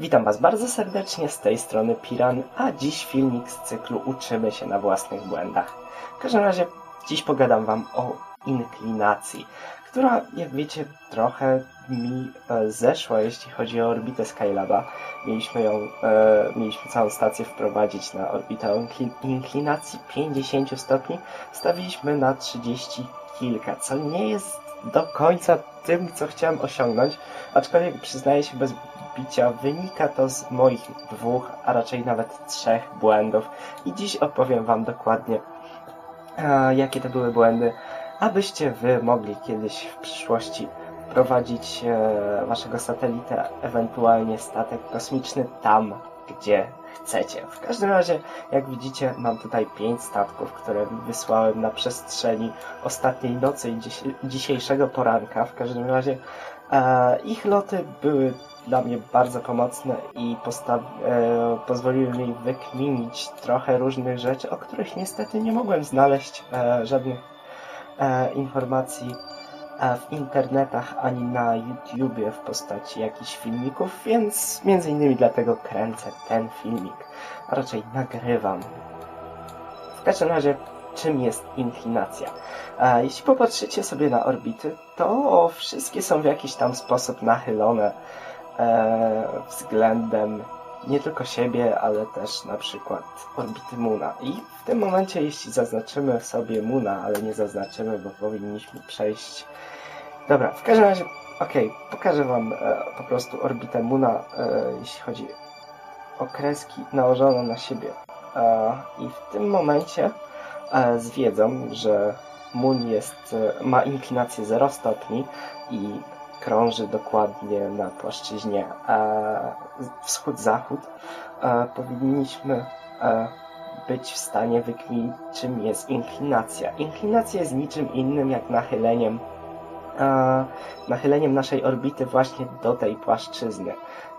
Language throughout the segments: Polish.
Witam Was bardzo serdecznie z tej strony Piran, a dziś filmik z cyklu Uczymy się na własnych błędach. W każdym razie dziś pogadam Wam o inklinacji, która jak wiecie trochę mi e, zeszła jeśli chodzi o orbitę Skylaba. Mieliśmy ją, e, mieliśmy całą stację wprowadzić na orbitę inklinacji 50 stopni, stawiliśmy na 30 kilka, co nie jest do końca tym, co chciałem osiągnąć, aczkolwiek przyznaję się bez bicia, wynika to z moich dwóch, a raczej nawet trzech błędów i dziś opowiem Wam dokładnie, e, jakie to były błędy, abyście Wy mogli kiedyś w przyszłości prowadzić e, Waszego satelitę, ewentualnie statek kosmiczny tam, gdzie chcecie. W każdym razie, jak widzicie, mam tutaj pięć statków, które wysłałem na przestrzeni ostatniej nocy i dzisiejszego poranka. W każdym razie e, ich loty były dla mnie bardzo pomocne i e, pozwoliły mi wykminić trochę różnych rzeczy, o których niestety nie mogłem znaleźć e, żadnych e, informacji e, w internetach ani na YouTubie w postaci jakichś filmików, więc między innymi dlatego kręcę ten filmik, a raczej nagrywam. W każdym razie, czym jest inklinacja? E, jeśli popatrzycie sobie na orbity, to wszystkie są w jakiś tam sposób nachylone e, względem nie tylko siebie, ale też na przykład orbity Muna. I w tym momencie, jeśli zaznaczymy sobie Muna, ale nie zaznaczymy, bo powinniśmy przejść. Dobra, w każdym razie, okej, pokażę Wam e, po prostu orbitę Muna, e, jeśli chodzi o kreski nałożone na siebie. E, I w tym momencie e, z wiedzą, że Moon jest, e, ma inklinację 0 stopni i krąży dokładnie na płaszczyźnie wschód-zachód, e, powinniśmy e, być w stanie wykminić, czym jest inklinacja. Inklinacja jest niczym innym jak nachyleniem, e, nachyleniem naszej orbity właśnie do tej płaszczyzny.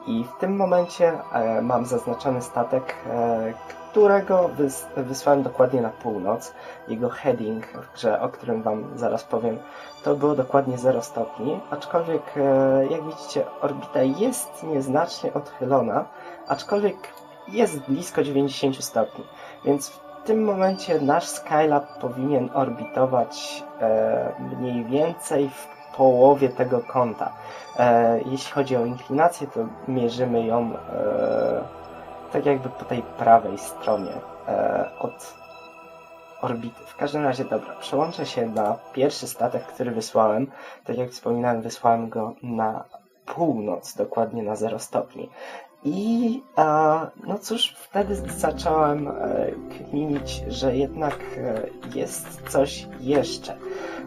I w tym momencie e, mam zaznaczony statek, e, którego wys wysłałem dokładnie na północ. Jego heading w grze, o którym Wam zaraz powiem, to było dokładnie 0 stopni, aczkolwiek e, jak widzicie orbita jest nieznacznie odchylona, aczkolwiek jest blisko 90 stopni, więc w tym momencie nasz Skylab powinien orbitować e, mniej więcej w połowie tego kąta. E, jeśli chodzi o inklinację, to mierzymy ją e, tak jakby po tej prawej stronie e, od orbity. W każdym razie, dobra, przełączę się na pierwszy statek, który wysłałem. Tak jak wspominałem, wysłałem go na północ, dokładnie na 0 stopni. I a, no cóż, wtedy zacząłem e, że jednak e, jest coś jeszcze.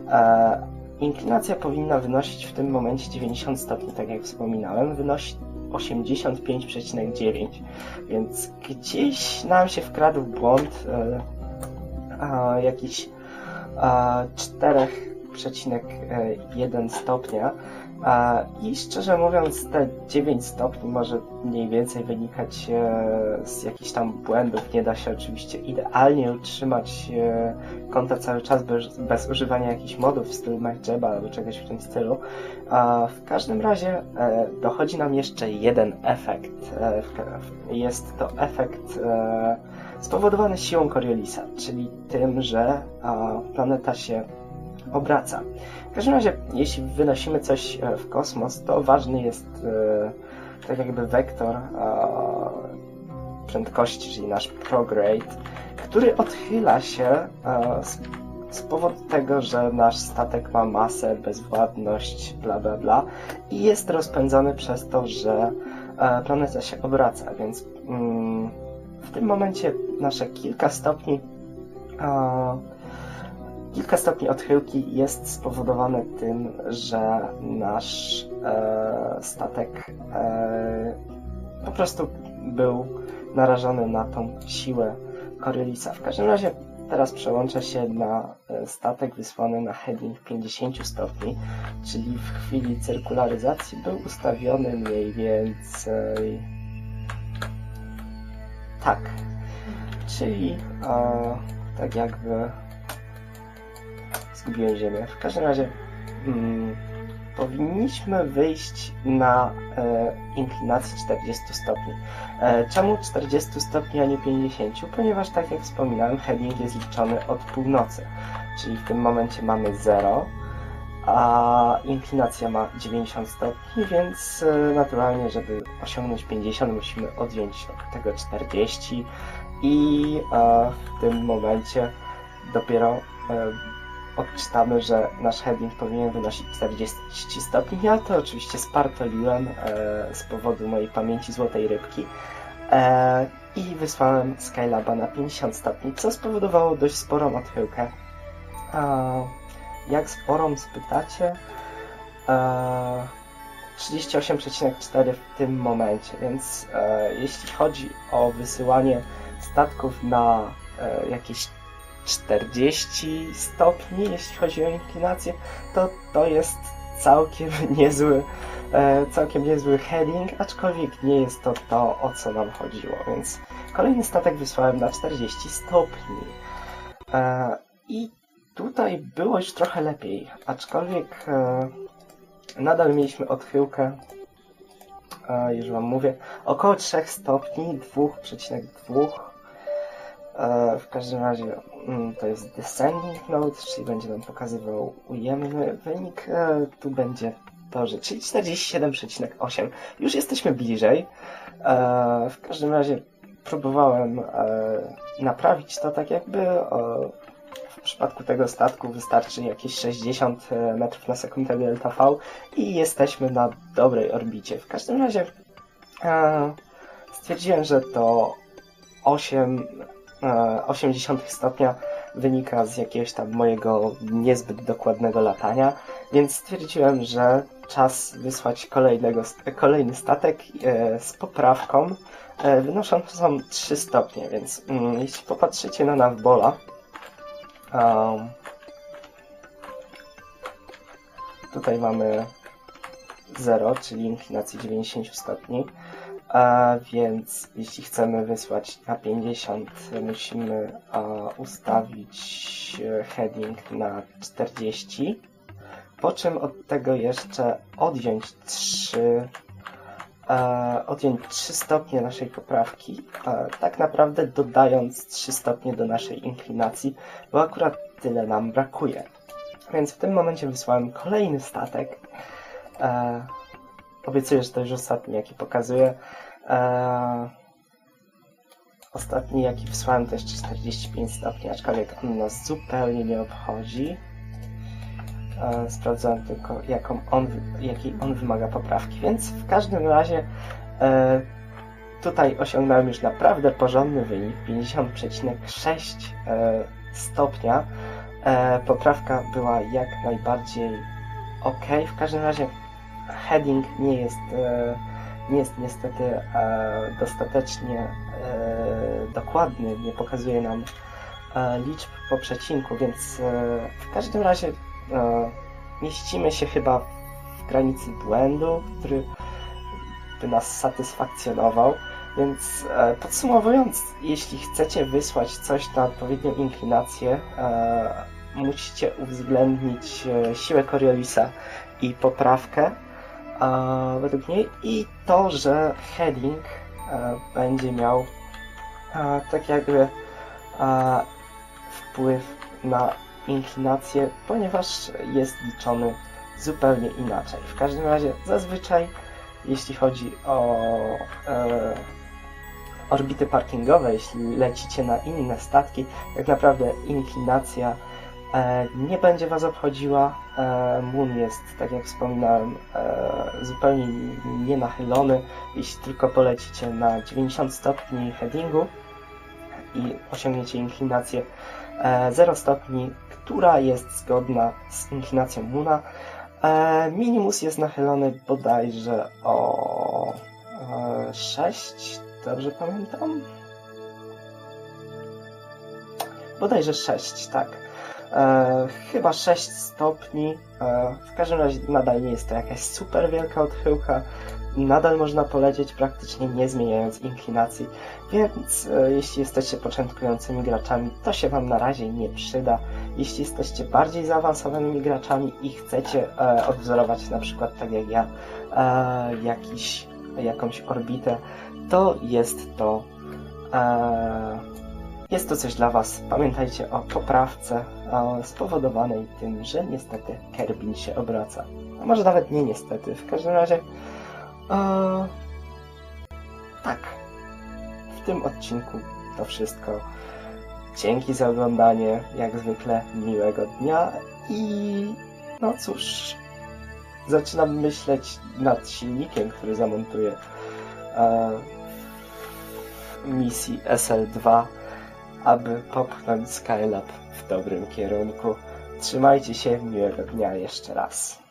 E, inklinacja powinna wynosić w tym momencie 90 stopni, tak jak wspominałem, wynosi 85,9, więc gdzieś nam się wkradł błąd e, a, jakiś a, 4,1 stopnia. A, I szczerze mówiąc, te 9 stopni może mniej więcej wynikać e, z jakichś tam błędów. Nie da się oczywiście idealnie utrzymać e, kąta cały czas bez, bez używania jakichś modów w stylu MacJaba albo czegoś w tym stylu. W każdym razie e, dochodzi nam jeszcze jeden efekt. E, jest to efekt e, spowodowany siłą Coriolisa, czyli tym, że planeta się obraca. W każdym razie, jeśli wynosimy coś e, w kosmos, to ważny jest e, tak jakby wektor a, prędkości, czyli nasz prograde, który odchyla się z, z powodu tego, że nasz statek ma masę, bezwładność, bla bla bla i jest rozpędzony przez to, że e, planeta się obraca, więc mm, w tym momencie nasze kilka stopni a, kilka stopni odchyłki jest spowodowane tym, że nasz e, statek e, po prostu był narażony na tą siłę Coriolisa. W każdym razie teraz przełączę się na e, statek wysłany na heading 50 stopni, czyli w chwili cyrkularyzacji był ustawiony mniej więcej tak, czyli e, tak jakby zgubiłem ziemię. W każdym razie mm, powinniśmy wyjść na e, inklinację 40 stopni. E, czemu 40 stopni, a nie 50? Ponieważ, tak jak wspominałem, heading jest liczony od północy, czyli w tym momencie mamy 0, a inklinacja ma 90 stopni, więc e, naturalnie, żeby osiągnąć 50, musimy odjąć od tego 40 i e, w tym momencie dopiero e, odczytamy, że nasz heading powinien wynosić 40 stopni. Ja to oczywiście spartoliłem e, z powodu mojej pamięci złotej rybki e, i wysłałem Skylaba na 50 stopni, co spowodowało dość sporą odchyłkę. E, jak sporą spytacie? E, 38,4 w tym momencie, więc e, jeśli chodzi o wysyłanie statków na e, jakieś 40 stopni, jeśli chodzi o inklinację, to to jest całkiem niezły, e, całkiem niezły heading, aczkolwiek nie jest to to, o co nam chodziło, więc kolejny statek wysłałem na 40 stopni. E, I tutaj było już trochę lepiej, aczkolwiek e, nadal mieliśmy odchyłkę, już wam mówię, około 3 stopni, 2,2 E, W każdym razie mm, to jest descending node, czyli będzie nam pokazywał ujemny wynik. E, Tu będzie to, że czyli 47,8. Już jesteśmy bliżej. E, W każdym razie próbowałem e, naprawić to tak jakby. e, W przypadku tego statku wystarczy jakieś 60 metrów na sekundę delta V i jesteśmy na dobrej orbicie. W każdym razie e, stwierdziłem, że to 8 e, 80 stopnia wynika z jakiegoś tam mojego niezbyt dokładnego latania, więc stwierdziłem, że czas wysłać kolejnego, kolejny statek e, z poprawką e, wynoszącą 3 stopnie, więc mm, jeśli popatrzycie na navbola, um, tutaj mamy 0, czyli inklinację 90 stopni. A więc jeśli chcemy wysłać na 50, musimy ustawić e, heading na 40, po czym od tego jeszcze odjąć 3, e, odjąć 3 stopnie naszej poprawki, e, tak naprawdę dodając 3 stopnie do naszej inklinacji, bo akurat tyle nam brakuje. Więc w tym momencie wysłałem kolejny statek. E, obiecuję, że to już ostatni, jaki pokazuję. Eee, ostatni, jaki wysłałem, to jeszcze 45 stopni, aczkolwiek on nas zupełnie nie obchodzi. Eee, sprawdzałem tylko, jaką on, jakiej on wymaga poprawki, więc w każdym razie eee, tutaj osiągnąłem już naprawdę porządny wynik, 50,6 eee, stopnia. Eee, poprawka była jak najbardziej ok. W każdym razie heading nie jest, e, nie jest niestety e, dostatecznie e, dokładny, nie pokazuje nam liczb po przecinku, więc w każdym razie mieścimy się chyba w granicy błędu, który by nas satysfakcjonował. Więc podsumowując, jeśli chcecie wysłać coś na odpowiednią inklinację, musicie uwzględnić siłę Coriolisa i poprawkę e, według i to, że heading e, będzie miał e, tak jakby e, wpływ na inklinację, ponieważ jest liczony zupełnie inaczej. W każdym razie zazwyczaj jeśli chodzi o e, orbity parkingowe, jeśli lecicie na inne statki, tak naprawdę inklinacja nie będzie Was obchodziła. E, Moon jest, tak jak wspominałem, e, zupełnie nienachylony. Jeśli tylko polecicie na 90 stopni headingu i osiągniecie inklinację e, 0 stopni, która jest zgodna z inklinacją Moona, e, Minimus jest nachylony bodajże o e, 6, dobrze pamiętam? Bodajże 6, tak. E, chyba 6 stopni. E, w każdym razie nadal nie jest to jakaś super wielka odchyłka, nadal można polecieć praktycznie nie zmieniając inklinacji, więc e, jeśli jesteście początkującymi graczami, to się Wam na razie nie przyda. Jeśli jesteście bardziej zaawansowanymi graczami i chcecie e, odwzorować na przykład tak jak ja e, jakiś, jakąś orbitę, to jest to e, jest to coś dla Was. Pamiętajcie o poprawce e, spowodowanej tym, że niestety Kerbin się obraca. A może nawet nie niestety. W każdym razie e, tak. W tym odcinku to wszystko. Dzięki za oglądanie. Jak zwykle miłego dnia i no cóż, zaczynam myśleć nad silnikiem, który zamontuję e, w misji SL2, aby popchnąć Skylab w dobrym kierunku. Trzymajcie się, miłego dnia jeszcze raz.